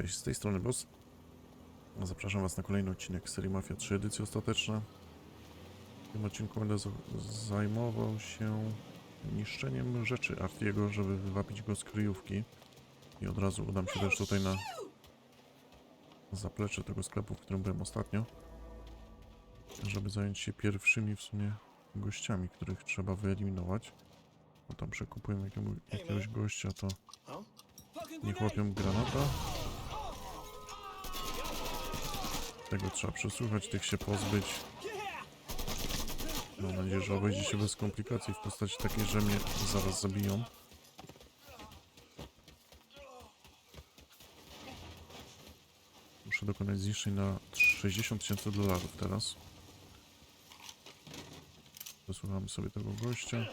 Cześć, z tej strony Boss. Zapraszam Was na kolejny odcinek serii Mafia 3 edycja ostateczna. W tym odcinku będę zajmował się niszczeniem rzeczy Artiego, żeby wywapić go z kryjówki. I od razu udam się też tutaj na zaplecze tego sklepu, w którym byłem ostatnio. Żeby zająć się pierwszymi w sumie gościami, których trzeba wyeliminować. Bo tam przekupują jakiemu, jakiegoś gościa, to Niech łapią granata. Tego trzeba przesłuchać, tych się pozbyć. Mam nadzieję, że obejdzie się bez komplikacji w postaci takiej, że mnie zaraz zabiją. Muszę dokonać zniszczeń na 60 tysięcy dolarów teraz. Wysłuchamy sobie tego gościa.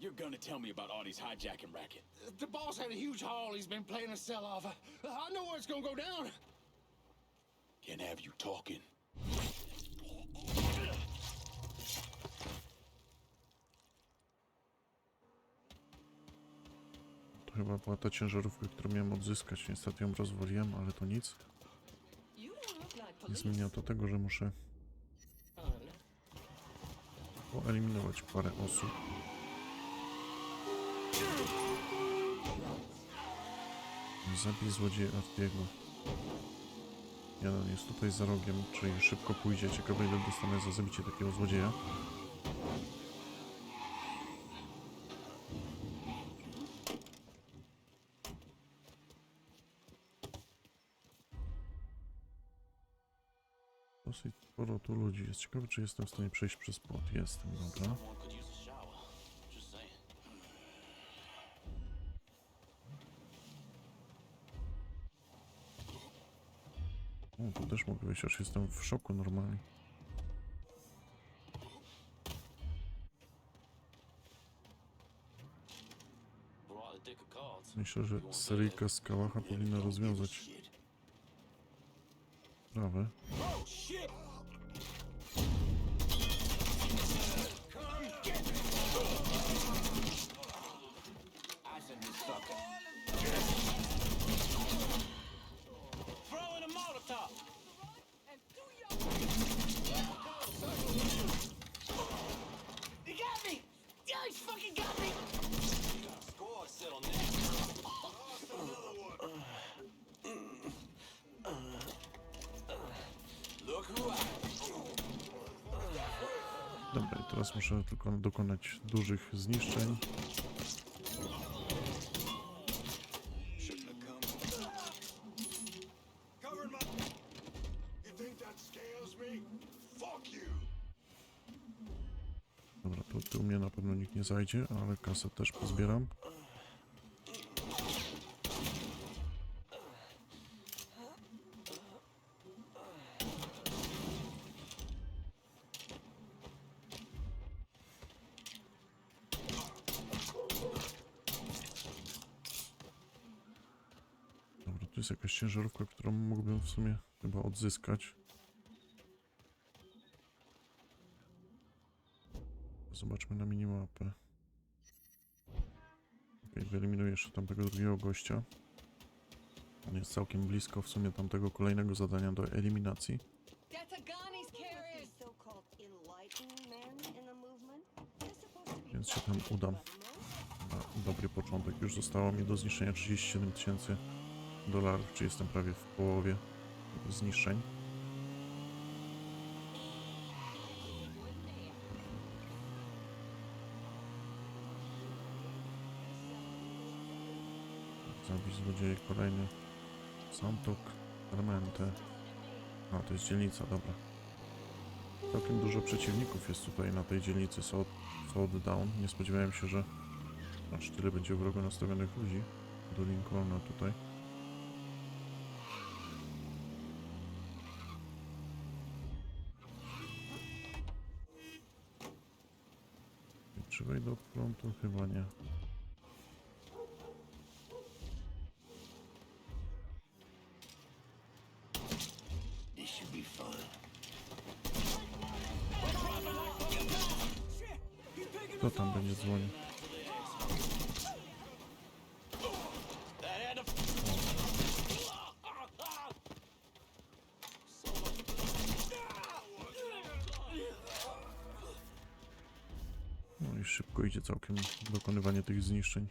You're gonna tell me about Audie's hijacking racket. The boss had a huge haul he's been playing to sell off. I, know where it's gonna go down. Can't have you talking. To chyba była ta ciężarówka, którą miałem odzyskać. Niestety ją rozwaliłem, ale to nic. Nie zmienia to tego, że muszę poeliminować parę osób. Zabij złodzieja Artiego. Jeden jest tutaj za rogiem, czyli szybko pójdzie. Ciekawe ile dostanę za zabicie takiego złodzieja. Dosyć sporo tu ludzi jest. Ciekawe czy jestem w stanie przejść przez płot. Jestem, dobra. Mogę wyjść, aż jestem w szoku normalnie. Myślę, że seryjka z kałacha powinna rozwiązać sprawę. Me? Fuck you! Dobra, tu, tu mnie na pewno nikt nie zajdzie, ale kasę też pozbieram. Ciężarówka, którą mógłbym w sumie chyba odzyskać. Zobaczmy na minimapę. Ok, wyeliminuję jeszcze tamtego drugiego gościa. On jest całkiem blisko w sumie tamtego kolejnego zadania do eliminacji. Więc się tam udam. Na dobry początek. Już zostało mi do zniszczenia 37 tysięcy dolarów, czy jestem prawie w połowie zniszczeń. Zabić złodziej kolejny. Santok, Armente. A, to jest dzielnica, dobra. Całkiem dużo przeciwników jest tutaj na tej dzielnicy South, South Down. Nie spodziewałem się, że aż tyle będzie wrogo nastawionych ludzi do Lincolna tutaj. Wejdę od frontu? Chyba nie. Kto tam będzie dzwonił? Dokonywanie tych zniszczeń.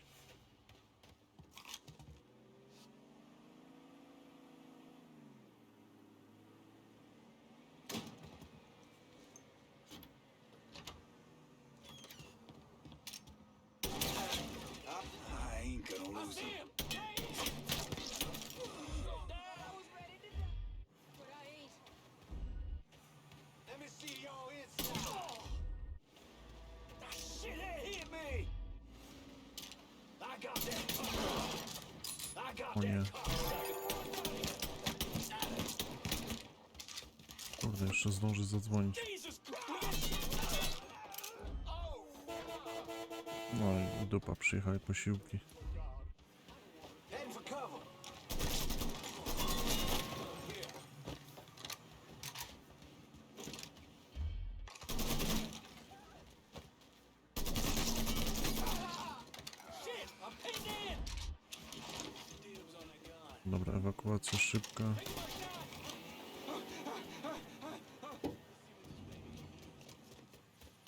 I ain't gonna lose him. I got O nie. that. Kurde, jeszcze zdąży zadzwonić. No i dupa, przyjechały posiłki. Dobra, ewakuacja szybka.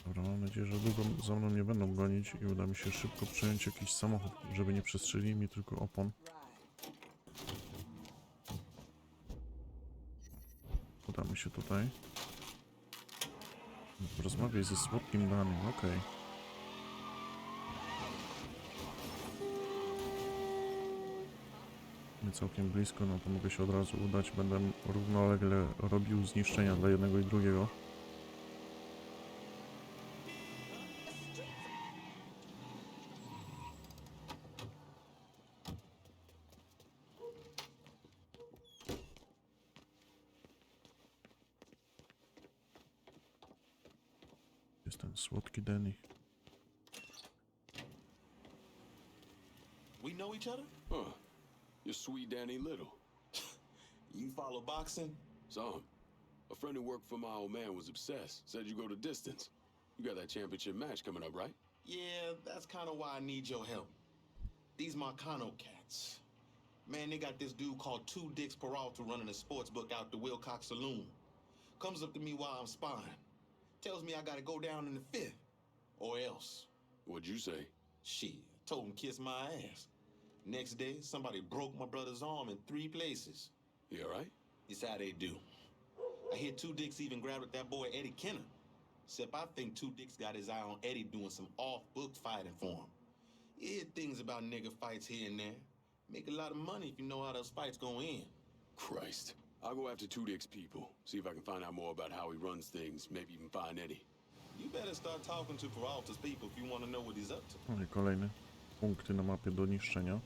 Dobra, mam nadzieję, że długo za mną nie będą gonić i uda mi się szybko przejąć jakiś samochód, żeby nie przestrzelili mi tylko opon. Udamy się tutaj. Rozmawiaj ze słodkim danym, okej. Nie całkiem blisko, no to mogę się od razu udać. Będę równolegle robił zniszczenia dla jednego i drugiego. Jest ten słodki Denny. We know each other? Huh. You're sweet Danny Little. You follow boxing? Some. A friend who worked for my old man was obsessed. Said you go to distance. You got that championship match coming up, right? Yeah, that's kind of why I need your help. These Marcano cats. Man, they got this dude called Two Dicks Peralta running a sports book out the Wilcox Saloon. Comes up to me while I'm sparring. Tells me I gotta go down in the fifth. Or else. What'd you say? Shit, told him kiss my ass. Next day, somebody broke my brother's arm in three places. You all right? It's how they do. I hear Two Dicks even grabbed at that boy Eddie Kenner. Except I think Two Dicks got his eye on Eddie doing some off-book fighting for him. You hear things about nigga fights here and there. Make a lot of money if you know how those fights go in. Christ. I'll go after Two Dick's people. See if I can find out more about how he runs things. Maybe even find Eddie. You better start talking to Peralta's people if you want to know what he's up to. No i kolejne punkty na mapie do niszczenia.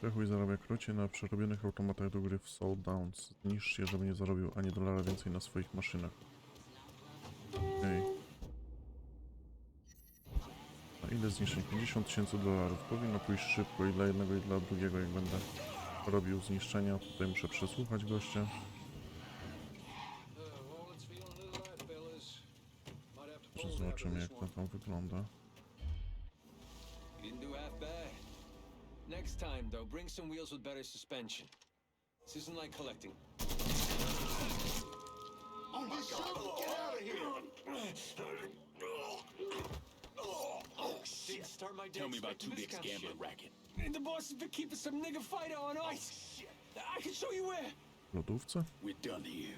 Cechuj zarabia krocie na przerobionych automatach do gry w Soul Downs. Zniszcz je, żeby nie zarobił ani dolara więcej na swoich maszynach. Okej. A ile zniszczeń? 50 tysięcy dolarów. Powinno pójść szybko i dla jednego i dla drugiego, jak będę robił zniszczenia. Tutaj muszę przesłuchać gościa. Zobaczymy jak to tam wygląda. Next time, though, bring some wheels with better suspension. This isn't like collecting. Oh my god, get out of here! Oh, shit. Start my day Tell me about Two expecting this Dick's gambling racket. And the boss has been keeping some nigga fighter on oh, ice. shit. I can show you where. W lodówce? We're done here.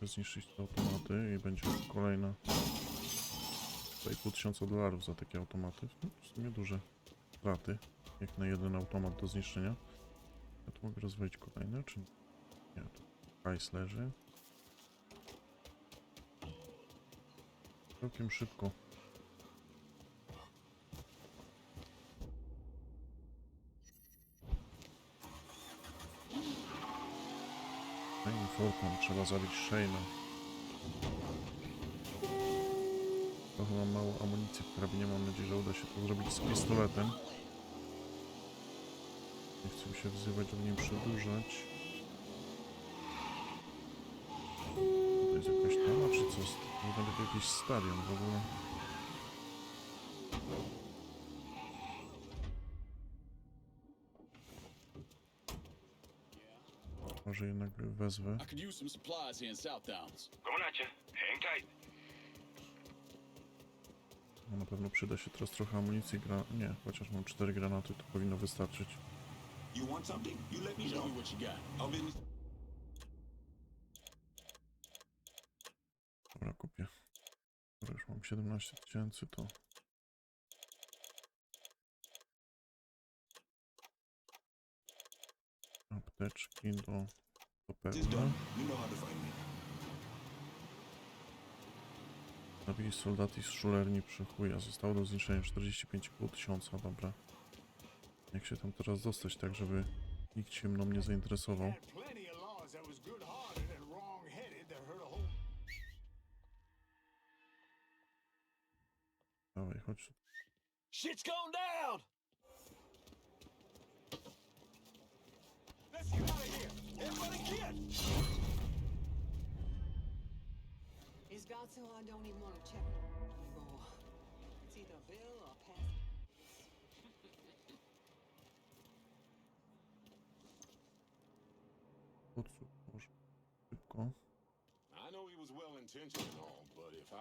Muszę zniszczyć te automaty i będzie kolejna 2,5 tysiąca dolarów za takie automaty. No, w sumie duże straty, jak na jeden automat do zniszczenia. Ja tu mogę rozwalić kolejne, czy nie? Tu hajs leży. Całkiem szybko. Trzeba zabić Shane'a. Trochę mam mało amunicji w karabinie, mam nadzieję, że uda się to zrobić z pistoletem. Nie chcę się wzywać, żeby nie przedłużać. To jest jakaś tama, czy co? Wygląda jak jakiś stadion w ogóle. Może jednak wezwę. I could use some supplies here in South Downs. Coming at you. Hang tight. No, na pewno przyda się teraz trochę amunicji. Gra... Nie, chociaż mam cztery granaty, to powinno wystarczyć. You want something? You let me Show know. me what you got. I'll be... Dobra, kupię. Dobra, już mam 17 tysięcy, to... Apteczki do... find me. Zabij soldati z szulerni przy chuja. Zostało do zniszczenia 45,5 tysiąca, dobra. Jak się tam teraz dostać tak, żeby nikt się mną nie zainteresował.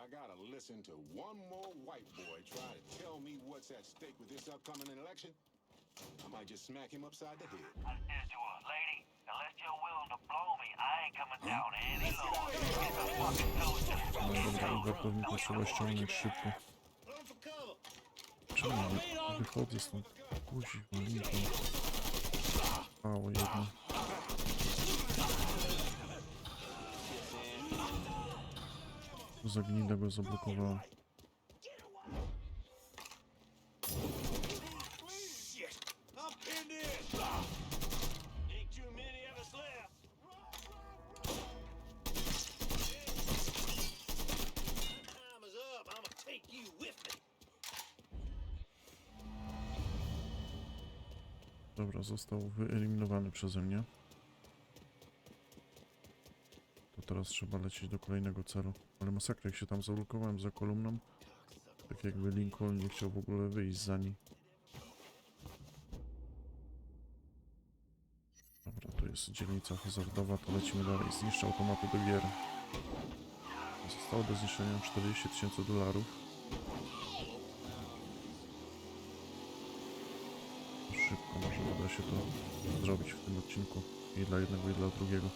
Gotta listen to one more white boy try to tell me what's at stake with this upcoming election, I might just smack him upside the head. I said to her, lady, unless you're willing to blow me, I ain't coming down any lower. Get the fucking soldier. No dobra, wartownika trzeba ściągnąć szybko. Czemu nie wychodzę stąd? Kuzi, you with me. Dobra, został wyeliminowany przeze mnie. To teraz trzeba lecieć do kolejnego celu. Ale masakra, jak się tam zablokowałem za kolumną. Tak jakby Lincoln nie chciał w ogóle wyjść za niej. Dobra, tu jest dzielnica hazardowa, to lecimy dalej. Zniszczę automaty do gier. Zostało do zniszczenia 40 tysięcy dolarów. Szybko może uda się to zrobić w tym odcinku. I dla jednego, i dla drugiego.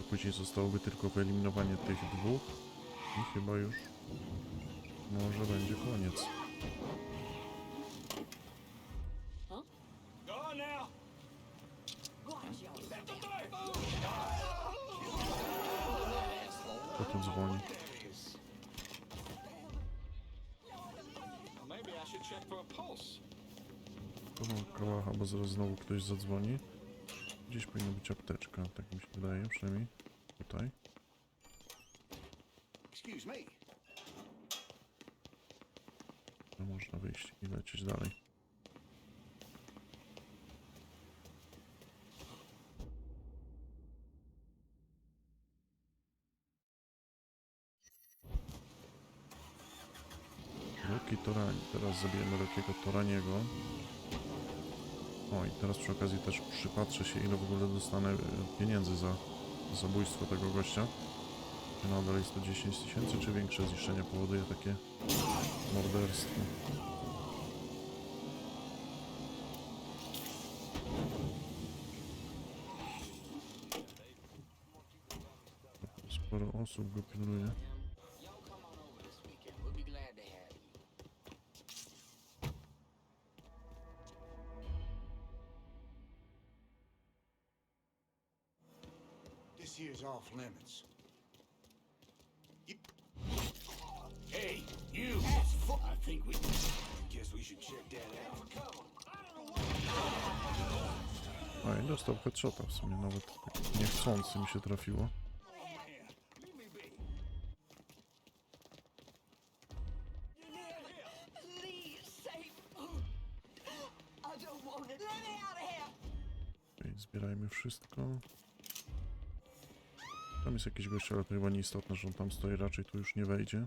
To później zostałoby tylko wyeliminowanie tych dwóch. I chyba już może będzie koniec. Kto tu dzwoni? Maybe I should check for a pulse. Bo zaraz znowu ktoś zadzwoni. Gdzieś powinna być apteczka, tak mi się wydaje, przynajmniej tutaj. To można wyjść i lecieć dalej. Roki Torani. Teraz zabijemy Rokiego Toraniego. O i teraz przy okazji też przypatrzę się ile w ogóle dostanę e, pieniędzy za zabójstwo tego gościa. Czy nadal jest to 10 tysięcy, czy większe zniszczenia powoduje takie morderstwo? Sporo osób go pilnuje. Off limits. Hey, you! I think we... Guess we should check that out. A i dostał headshota w sumie, nawet tak niechcący mi się trafiło. Leave me Tam jest jakiś gość, ale to chyba nieistotne, że on tam stoi, raczej tu już nie wejdzie.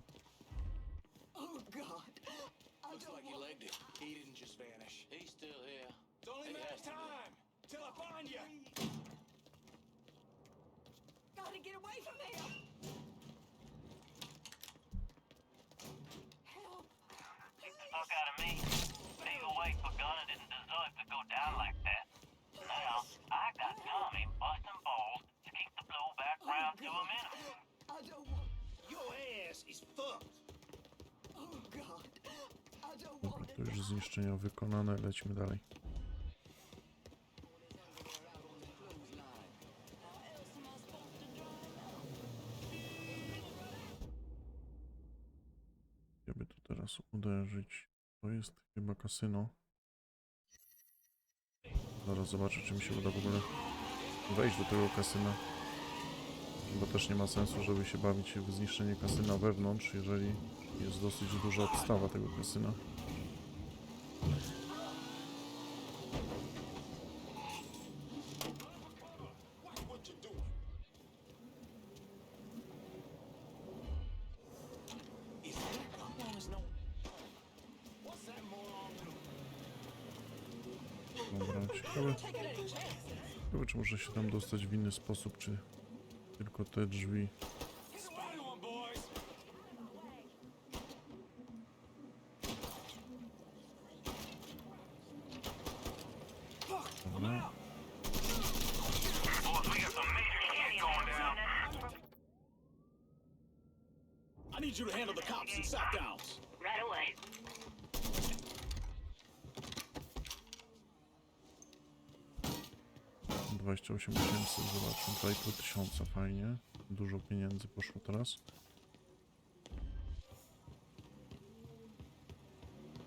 To już zniszczenia wykonane, lećmy dalej. Chciałby tu teraz uderzyć. To jest chyba kasyno. Zaraz zobaczę, czy mi się uda w ogóle wejść do tego kasyna. Bo też nie ma sensu, żeby się bawić w zniszczenie kasyna wewnątrz, jeżeli jest dosyć duża podstawa tego kasyna. Dobra, ciekawe, ciekawe czy można się tam dostać w inny sposób, czy tylko te drzwi. 8 zobaczmy, 2,5 fajnie. Dużo pieniędzy poszło teraz.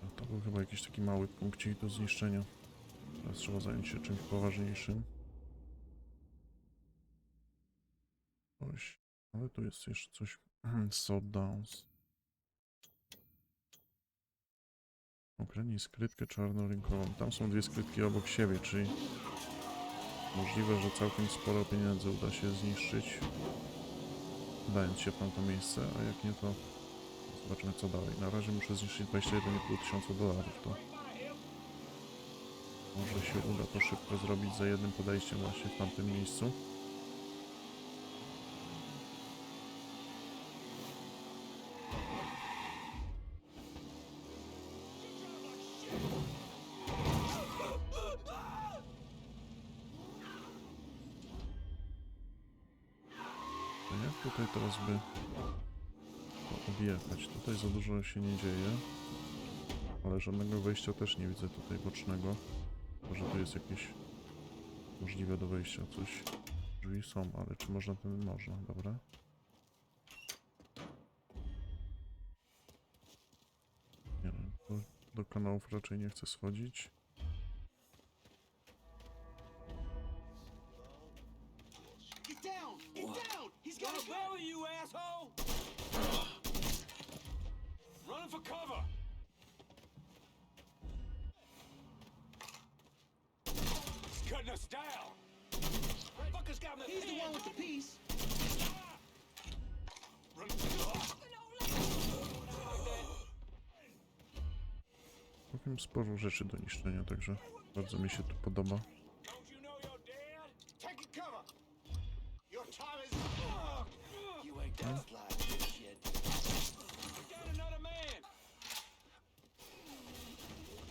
A to był chyba jakiś taki mały punkcik do zniszczenia. Teraz trzeba zająć się czymś poważniejszym. Oś, ale tu jest jeszcze coś. Sodowns. Ukradnij skrytkę czarnorynkową. Tam są dwie skrytki obok siebie, czyli Możliwe, że całkiem sporo pieniędzy uda się zniszczyć, dając się w tamto miejsce, a jak nie, to zobaczymy co dalej. Na razie muszę zniszczyć 21,5 tysiąca dolarów, to może się uda to szybko zrobić za jednym podejściem właśnie w tamtym miejscu. Tutaj teraz by objechać? Tutaj za dużo się nie dzieje. Ale żadnego wejścia też nie widzę tutaj bocznego. Może tu jest jakieś możliwe do wejścia coś. Drzwi są, ale czy można ten można, dobra. Nie wiem, tu do kanałów raczej nie chcę schodzić. He's the one with the piece. Całkiem sporo rzeczy do niszczenia, także bardzo mi się tu podoba.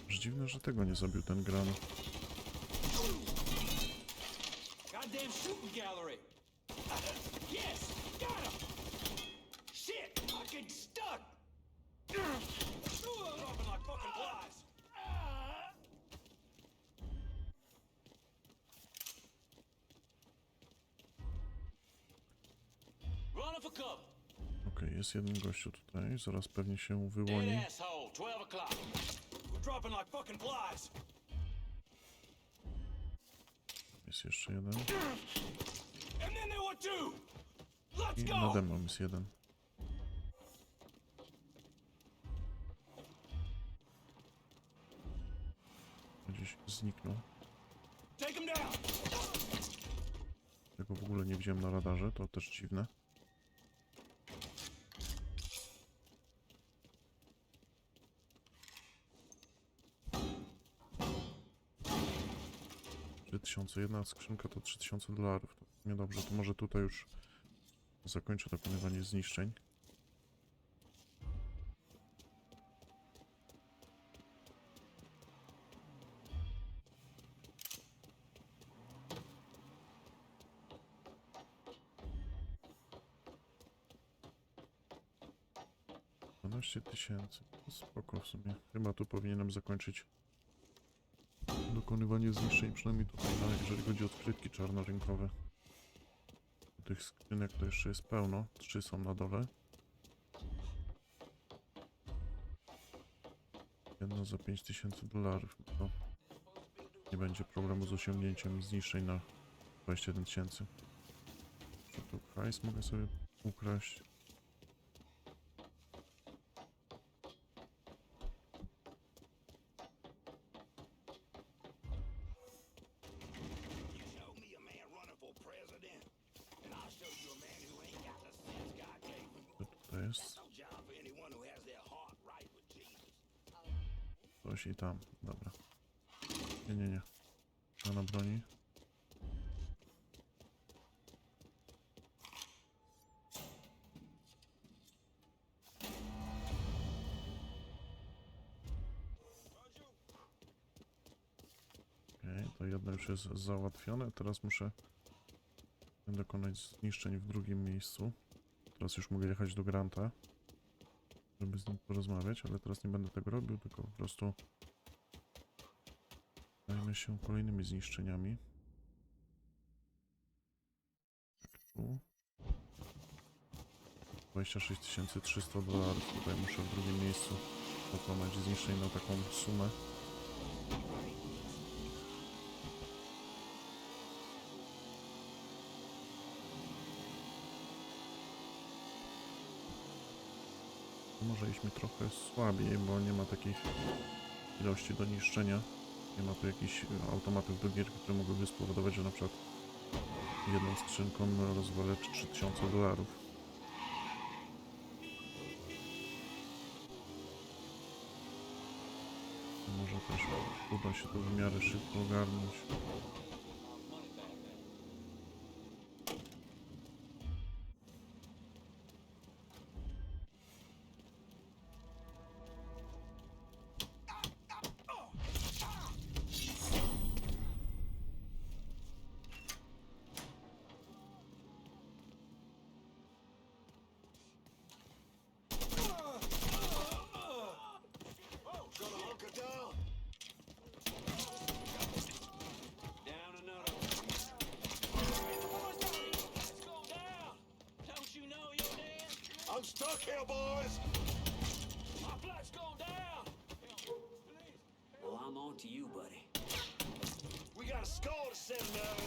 Aż dziwne, że tego nie zabił ten gran. Shooting gallery! Yes! Got him! Shit! I get stuck! Dropping like fucking flies! Running for cover! Okej, jest jeden gościu tutaj, zaraz pewnie się Dead wyłoni. asshole, 12 o'clock. We're dropping like fucking flies. Jest jeszcze jeden. I nade mną jest jeden. Gdzieś zniknął. Tego w ogóle nie widziałem na radarze, to też dziwne. Trzy tysiące, jedna skrzynka to 3000 dolarów. Niedobrze, to może tutaj już zakończę dokonywanie zniszczeń. 12 tysięcy. Spoko w sumie. Chyba tu powinienem zakończyć dokonywanie zniszczeń, przynajmniej tutaj, no, jeżeli chodzi o odkrytki czarnorynkowe. Tych skrzynek to jeszcze jest pełno. Trzy są na dole. Jedna za 5000 dolarów. To nie będzie problemu z osiągnięciem zniszczeń na 21 tysięcy. Czy hajs mogę sobie ukraść? Jesus. Coś i tam. Dobra. Nie, nie, nie. Co na broni? To jedno już jest załatwione. Teraz muszę dokonać zniszczeń w drugim miejscu. Teraz już mogę jechać do Granta, żeby z nim porozmawiać, ale teraz nie będę tego robił, tylko po prostu zajmę się kolejnymi zniszczeniami. Tu. 26 300 dolarów. Tutaj muszę w drugim miejscu dokonać zniszczeń na taką sumę. Może iść mi trochę słabiej, bo nie ma takich ilości do niszczenia. Nie ma tu jakichś e, automatów do gier, które mogłyby spowodować, że na przykład jedną skrzynką rozwalę 3000 dolarów. Może też uda się to w miarę szybko ogarnąć.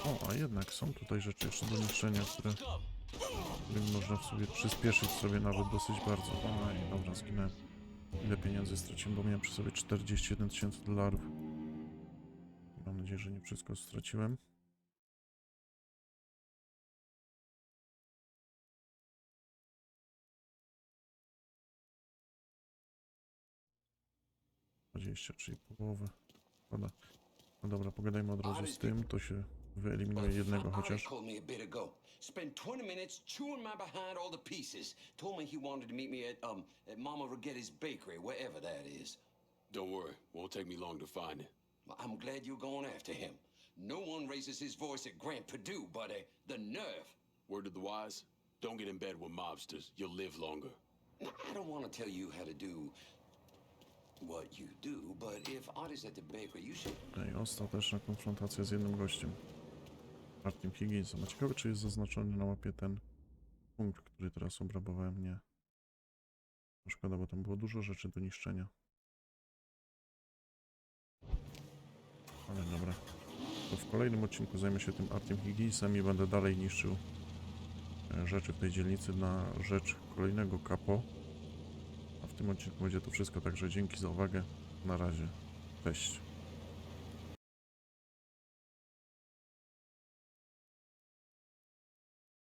O, a jednak są tutaj rzeczy jeszcze do niszczenia, które można w sobie przyspieszyć sobie nawet dosyć bardzo. O, i dobra, zginąłem. Ile pieniędzy straciłem, bo miałem przy sobie 41 tysięcy dolarów. Mam nadzieję, że nie wszystko straciłem. Dwadzieścia, czyli połowę. Szkoda. No dobra, pogadajmy od razu z tym, to się wyeliminuje jednego chociaż. called me a bit ago. Spent 20 minutes chewing my behind all the pieces. Told me he wanted to meet me at um at Mama Rigetti's bakery, wherever that is. Don't worry, won't take me long to find it. I'm glad you're going after him. No one raises his voice at Grant Purdue, but uh, the nerve. Word to the wise: don't get in bed with mobsters. You'll live longer. I don't want to tell you how to do what you do, but if at the you should ostateczna konfrontacja z jednym gościem. Martin Higginsem. A ciekawe, czy jest zaznaczony na mapie ten punkt, który teraz obrabowałem? Nie. No Szkoda, bo tam było dużo rzeczy do niszczenia. Ale dobra. To w kolejnym odcinku zajmę się tym Artem Higginsem i będę dalej niszczył e, rzeczy w tej dzielnicy na rzecz kolejnego kapo. Tym odcinku będzie to wszystko, także dzięki za uwagę. Na razie. Cześć.